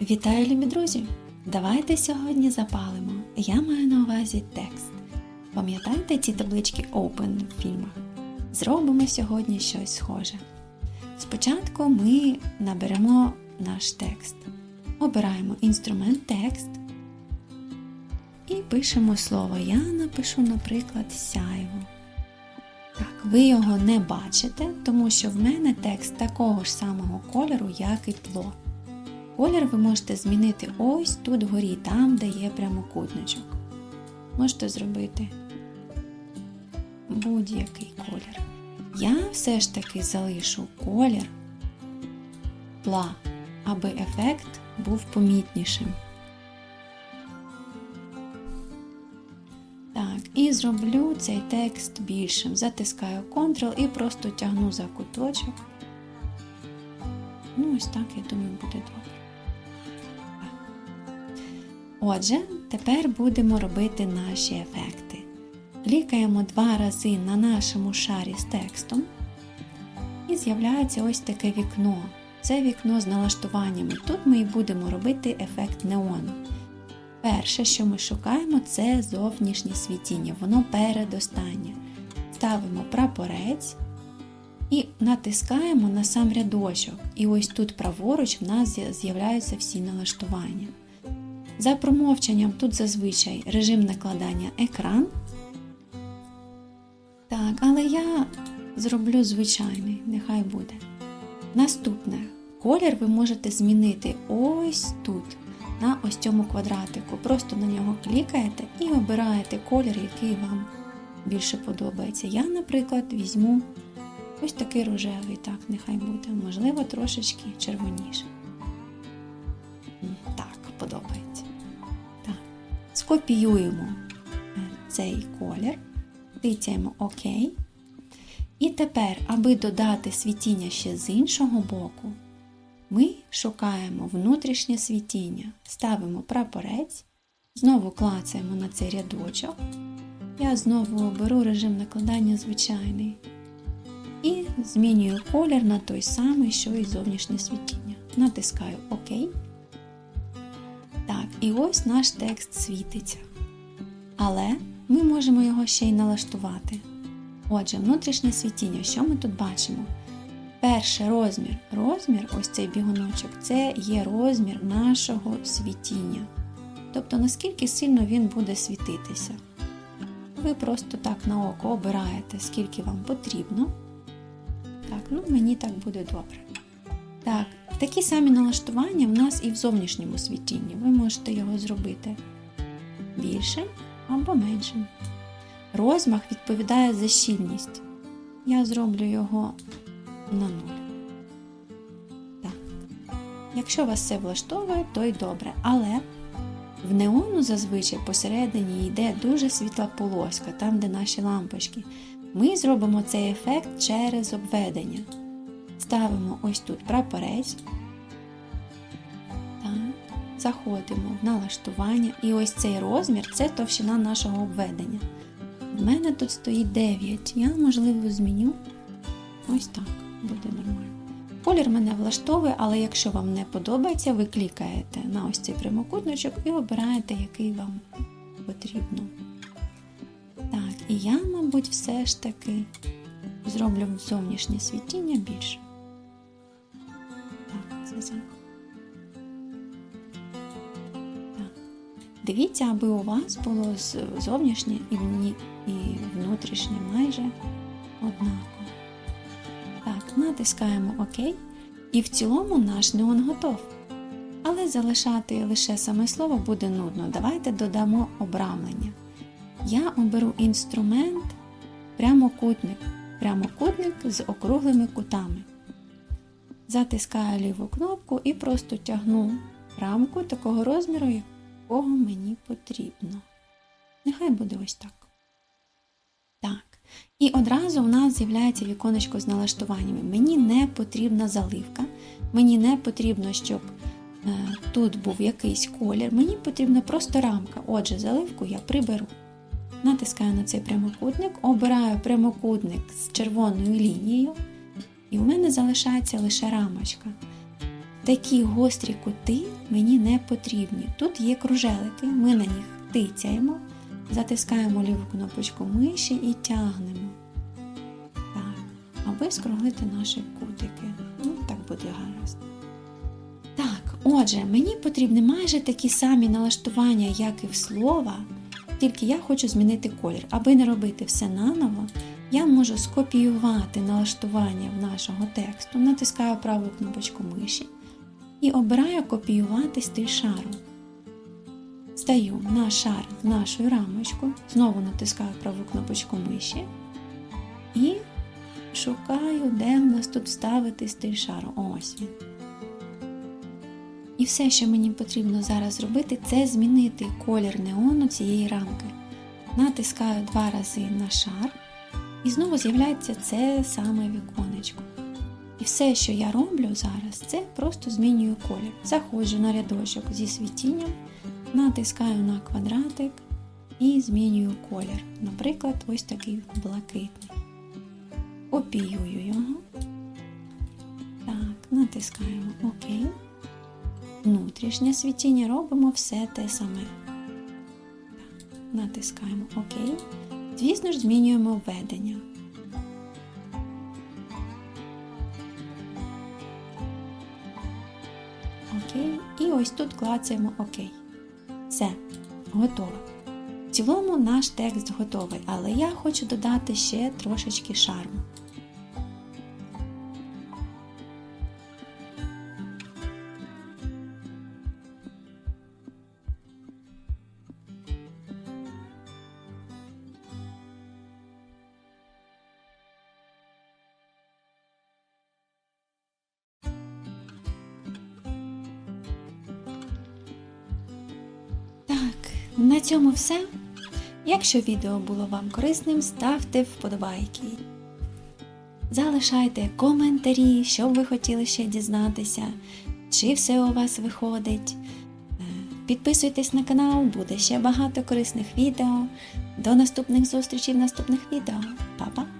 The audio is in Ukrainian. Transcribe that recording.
Вітаю, любі друзі! Давайте сьогодні запалимо. Я маю на увазі текст. Пам'ятаєте ці таблички Open в фільмах? Зробимо сьогодні щось схоже. Спочатку ми наберемо наш текст. Обираємо інструмент текст і пишемо слово. Я напишу, наприклад, сяйво. Так, ви його не бачите, тому що в мене текст такого ж самого кольору, як і тло. Колір ви можете змінити ось тут вгорі, там, де є прямокутничок. Можете зробити будь-який колір. Я все ж таки залишу колір тла, аби ефект був помітнішим. Так, і зроблю цей текст більшим. Затискаю Ctrl і просто тягну за куточок. Ну, ось так, я думаю, буде добре. Отже, тепер будемо робити наші ефекти. Клікаємо два рази на нашому шарі з текстом, і з'являється ось таке вікно. Це вікно з налаштуваннями. Тут ми і будемо робити ефект неону. Перше, що ми шукаємо, це зовнішнє світіння, воно передостаннє. Ставимо прапорець і натискаємо на сам рядочок. І ось тут праворуч в нас з'являються всі налаштування. За промовченням тут зазвичай режим накладання екран. Так, але я зроблю звичайний, нехай буде. Наступне. Колір ви можете змінити ось тут, на ось цьому квадратику. Просто на нього клікаєте і обираєте колір, який вам більше подобається. Я, наприклад, візьму ось такий рожевий, так, нехай буде, можливо, трошечки червоніше. Скопіюємо е, цей колір, тицяємо ОК. І тепер, аби додати світіння ще з іншого боку, ми шукаємо внутрішнє світіння, ставимо прапорець, знову клацаємо на цей рядочок. Я знову оберу режим накладання звичайний. І змінюю колір на той самий, що і зовнішнє світіння. Натискаю ОК. І ось наш текст світиться. Але ми можемо його ще й налаштувати. Отже, внутрішнє світіння, що ми тут бачимо? Перший розмір. Розмір, ось цей бігуночок, це є розмір нашого світіння. Тобто, наскільки сильно він буде світитися. Ви просто так на око обираєте, скільки вам потрібно. Так, ну мені так буде добре. Так, такі самі налаштування в нас і в зовнішньому світінні. Ви можете його зробити більшим або меншим. Розмах відповідає за щільність. Я зроблю його на нуль. Так. Якщо вас все влаштовує, то й добре. Але в неону зазвичай посередині йде дуже світла полоска, там, де наші лампочки. Ми зробимо цей ефект через обведення. Ставимо ось тут прапорець. Заходимо в налаштування. І ось цей розмір це товщина нашого обведення. У мене тут стоїть 9. Я, можливо, зміню. Ось так, буде нормально. Колір мене влаштовує, але якщо вам не подобається, ви клікаєте на ось цей прямокутничок і обираєте, який вам потрібно. Так, і я, мабуть, все ж таки зроблю зовнішнє світіння більше. Так. Дивіться, аби у вас було зовнішнє і вні- і внутрішнє майже однаково. Так, натискаємо ОК. І в цілому наш неон готов. Але залишати лише саме слово буде нудно. Давайте додамо обрамлення. Я оберу інструмент прямокутник. Прямокутник з округлими кутами. Затискаю ліву кнопку і просто тягну рамку такого розміру, якого мені потрібно. Нехай буде ось так. Так. І одразу в нас з'являється віконечко з налаштуваннями. Мені не потрібна заливка, мені не потрібно, щоб е, тут був якийсь колір. Мені потрібна просто рамка. Отже, заливку я приберу. Натискаю на цей прямокутник, обираю прямокутник з червоною лінією, і в мене залишається лише рамочка. Такі гострі кути мені не потрібні. Тут є кружелики, ми на них тицяємо, затискаємо ліву кнопочку миші і тягнемо. Так, аби скруглити наші кутики. Ну, так буде гаразд. Так, отже, мені потрібні майже такі самі налаштування, як і в слова, тільки я хочу змінити колір. Аби не робити все наново, я можу скопіювати налаштування в нашого тексту, натискаю праву кнопочку миші і обираю копіювати стиль шару. Стаю на шар в нашу рамочку, знову натискаю праву кнопочку миші і шукаю, де в нас тут вставити стиль шару. Ось. І все, що мені потрібно зараз зробити, це змінити колір неону цієї рамки. Натискаю два рази на шар, і знову з'являється це саме віконечко. І все, що я роблю зараз, це просто змінюю колір. Заходжу на рядочок зі світінням, натискаю на квадратик і змінюю колір. Наприклад, ось такий блакитний. Копіюю його. Так, натискаємо ОК. Внутрішнє світіння робимо все те саме. Так, натискаємо ОК. Звісно ж, змінюємо введення. Окей. І ось тут клацаємо ОК. Все, готово. В цілому наш текст готовий, але я хочу додати ще трошечки шарму. Так, на цьому все. Якщо відео було вам корисним, ставте вподобайки. Залишайте коментарі, що б ви хотіли ще дізнатися, чи все у вас виходить. Е, Підписуйтесь на канал, буде ще багато корисних відео. До наступних зустрічей в наступних відео. Па-па!